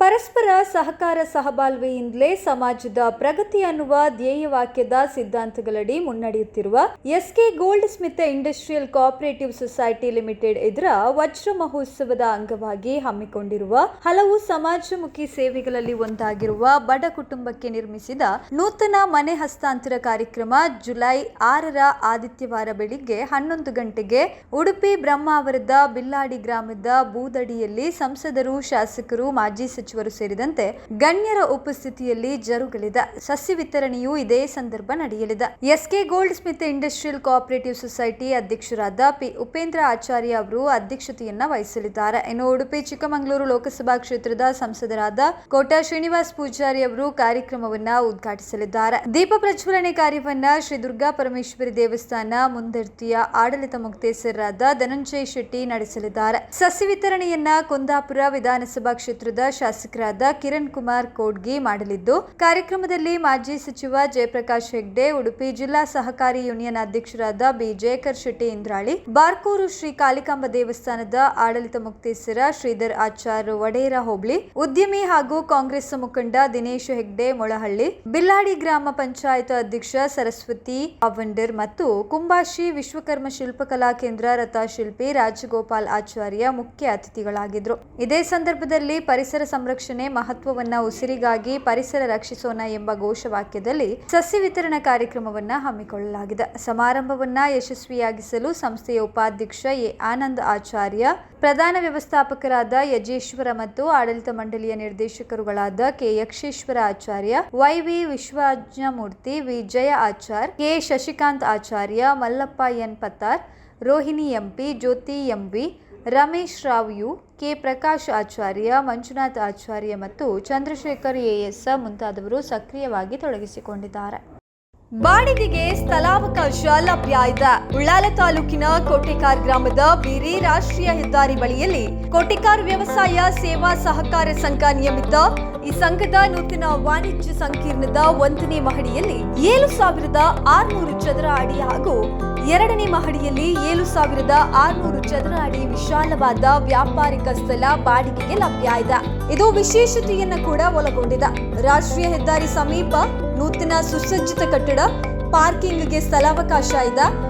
ಪರಸ್ಪರ ಸಹಕಾರ ಸಹಬಾಳ್ವೆಯಿಂದಲೇ ಸಮಾಜದ ಪ್ರಗತಿ ಅನ್ನುವ ಧ್ಯೇಯವಾಕ್ಯದ ಸಿದ್ಧಾಂತಗಳಡಿ ಮುನ್ನಡೆಯುತ್ತಿರುವ SK goldsmith industrial cooperative society limited ಇದರ ವಜ್ರ ಮಹೋತ್ಸವದ ಅಂಗವಾಗಿ ಹಮ್ಮಿಕೊಂಡಿರುವ ಹಲವು ಸಮಾಜಮುಖಿ ಸೇವೆಗಳಲ್ಲಿ ಒಂದಾಗಿರುವ ಬಡ ಕುಟುಂಬಕ್ಕೆ ನಿರ್ಮಿಸಿದ ನೂತನ ಮನೆ ಹಸ್ತಾಂತರ ಕಾರ್ಯಕ್ರಮ ಜುಲೈ ಆರರ ಆದಿತ್ಯವಾರ ಬೆಳಿಗ್ಗೆ ಹನ್ನೊಂದು ಗಂಟೆಗೆ ಉಡುಪಿ ಬ್ರಹ್ಮಾವರದ ಬಿಲ್ಲಾಡಿ ಗ್ರಾಮದ ಬೂದಡಿಯಲ್ಲಿ ಸಂಸದರು, ಶಾಸಕರು, ಮಾಜಿ ಸಚಿವರು ಸೇರಿದಂತೆ ಗಣ್ಯರ ಉಪಸ್ಥಿತಿಯಲ್ಲಿ ಜರುಗಲಿದ ಸಸ್ಯ ವಿತರಣೆಯು ಇದೇ ಸಂದರ್ಭ ನಡೆಯಲಿದೆ. SK goldsmith industrial cooperative society ಅಧ್ಯಕ್ಷರಾದ ಪಿ ಉಪೇಂದ್ರ ಆಚಾರ್ಯ ಅವರು ಅಧ್ಯಕ್ಷತೆಯನ್ನ ವಹಿಸಲಿದ್ದಾರೆ. ಇನ್ನು ಉಡುಪಿ, ಚಿಕ್ಕಮಗಳೂರು ಲೋಕಸಭಾ ಕ್ಷೇತ್ರದ ಸಂಸದರಾದ ಕೋಟಾ ಶ್ರೀನಿವಾಸ್ ಪೂಜಾರಿ ಅವರು ಕಾರ್ಯಕ್ರಮವನ್ನ ಉದ್ಘಾಟಿಸಲಿದ್ದಾರೆ. ದೀಪ ಪ್ರಜ್ವಲನೆ ಕಾರ್ಯವನ್ನ ಶ್ರೀ ದುರ್ಗಾ ಪರಮೇಶ್ವರಿ ದೇವಸ್ಥಾನ ಮುಂದರ್ತಿಯ ಆಡಳಿತ ಮುಕ್ತೇಸರಾದ ಧನಂಜಯ ಶೆಟ್ಟಿ ನಡೆಸಲಿದ್ದಾರೆ. ಸಸ್ಯ ವಿತರಣೆಯನ್ನ ಕುಂದಾಪುರ ವಿಧಾನಸಭಾ ಕ್ಷೇತ್ರದ ಶಾಸಕರಾದ ಕಿರಣ್ ಕುಮಾರ್ ಕೋಡ್ಗಿ ಮಾಡಲಿದ್ದು, ಕಾರ್ಯಕ್ರಮದಲ್ಲಿ ಮಾಜಿ ಸಚಿವ ಜಯಪ್ರಕಾಶ್ ಹೆಗ್ಡೆ, ಉಡುಪಿ ಜಿಲ್ಲಾ ಸಹಕಾರಿ ಯೂನಿಯನ್ ಅಧ್ಯಕ್ಷರಾದ ಬಿ ಜಯಕರ್ ಶೆಟ್ಟಿ ಇಂದ್ರಾಳಿ, ಬಾರ್ಕೂರು ಶ್ರೀ ಕಾಳಿಕಾಂಬ ದೇವಸ್ಥಾನದ ಆಡಳಿತ ಮುಕ್ತೇಸರ ಶ್ರೀಧರ್ ಆಚಾರ್ ವಡೇರ ಹೋಬಳಿ, ಉದ್ಯಮಿ ಹಾಗೂ ಕಾಂಗ್ರೆಸ್ ಮುಖಂಡ ದಿನೇಶ್ ಹೆಗ್ಡೆ ಮೊಳಹಳ್ಳಿ, ಬಿಲ್ಲಾಡಿ ಗ್ರಾಮ ಪಂಚಾಯತ್ ಅಧ್ಯಕ್ಷ ಸರಸ್ವತಿ ಅವಂಡರ್ ಮತ್ತು ಕುಂಬಾಶಿ ವಿಶ್ವಕರ್ಮ ಶಿಲ್ಪಕಲಾ ಕೇಂದ್ರ ರಥಶಿಲ್ಪಿ ರಾಜಗೋಪಾಲ್ ಆಚಾರ್ಯ ಮುಖ್ಯ ಅತಿಥಿಗಳಾಗಿದ್ರು ಇದೇ ಸಂದರ್ಭದಲ್ಲಿ ಪರಿಸರ ಸಂರಕ್ಷಣೆ ಮಹತ್ವವನ್ನ ಉಸಿರಿಗಾಗಿ ಪರಿಸರ ರಕ್ಷಿಸೋಣ ಎಂಬ ಘೋಷವಾಕ್ಯದಲ್ಲಿ ಸಸ್ಯ ವಿತರಣಾ ಕಾರ್ಯಕ್ರಮವನ್ನ ಹಮ್ಮಿಕೊಳ್ಳಲಾಗಿದೆ. ಸಮಾರಂಭವನ್ನ ಯಶಸ್ವಿಯಾಗಿಸಲು ಸಂಸ್ಥೆಯ ಉಪಾಧ್ಯಕ್ಷ ಎ. ಆನಂದ್ ಆಚಾರ್ಯ, ಪ್ರಧಾನ ವ್ಯವಸ್ಥಾಪಕರಾದ ಯಜೇಶ್ವರ ಮತ್ತು ಆಡಳಿತ ಮಂಡಳಿಯ ನಿರ್ದೇಶಕರುಗಳಾದ K. Yaksheshwara Acharya YV Vishwajnamurthy Vijaya Achar, K. Shashikant Acharya, Mallappa N. Pattar, Rohini MP Jyothi MV Ramesh Rao U K. Prakash Acharya, Manjunath Acharya ಮತ್ತು ಚಂದ್ರಶೇಖರ್ ಎಎಸ್ ಮುಂತಾದವರು ಸಕ್ರಿಯವಾಗಿ ತೊಡಗಿಸಿಕೊಂಡಿದ್ದಾರೆ. ಬಾಡಿಗೆಗೆ ಸ್ಥಳಾವಕಾಶ ಲಭ್ಯ ಇದೆ. ಉಳ್ಳಾಲ ತಾಲೂಕಿನ ಕೋಟೆಕಾರ್ ಗ್ರಾಮದ ಬೀರಿ ರಾಷ್ಟ್ರೀಯ ಹೆದ್ದಾರಿ ಬಳಿಯಲ್ಲಿ ಕೋಟೆಕಾರ್ ವ್ಯವಸಾಯ ಸೇವಾ ಸಹಕಾರ ಸಂಘ ನಿಯಮಿತ ಈ ಸಂಘದ ನೂತನ ವಾಣಿಜ್ಯ ಸಂಕೀರ್ಣದ ಒಂದನೇ ಮಹಡಿಯಲ್ಲಿ ಏಳು ಸಾವಿರದ ಆರುನೂರು ಚದರ ಅಡಿ ಹಾಗೂ ಎರಡನೇ ಮಹಡಿಯಲ್ಲಿ ಏಳು ಸಾವಿರದ ಆರುನೂರು ಚದರ ಅಡಿ ವಿಶಾಲವಾದ ವ್ಯಾಪಾರಿಕ ಸ್ಥಳ ಬಾಡಿಗೆಗೆ ಲಭ್ಯ ಇದೆ. ಇದು ವಿಶೇಷತೆಯನ್ನ ಕೂಡ ಒಳಗೊಂಡಿದೆ. ರಾಷ್ಟ್ರೀಯ ಹೆದ್ದಾರಿ ಸಮೀಪ ನೂತನ ಸುಸಜ್ಜಿತ ಕಟ್ಟಡ, ಪಾರ್ಕಿಂಗ್ಗೆ ಸ್ಥಳಾವಕಾಶ ಇದೆ.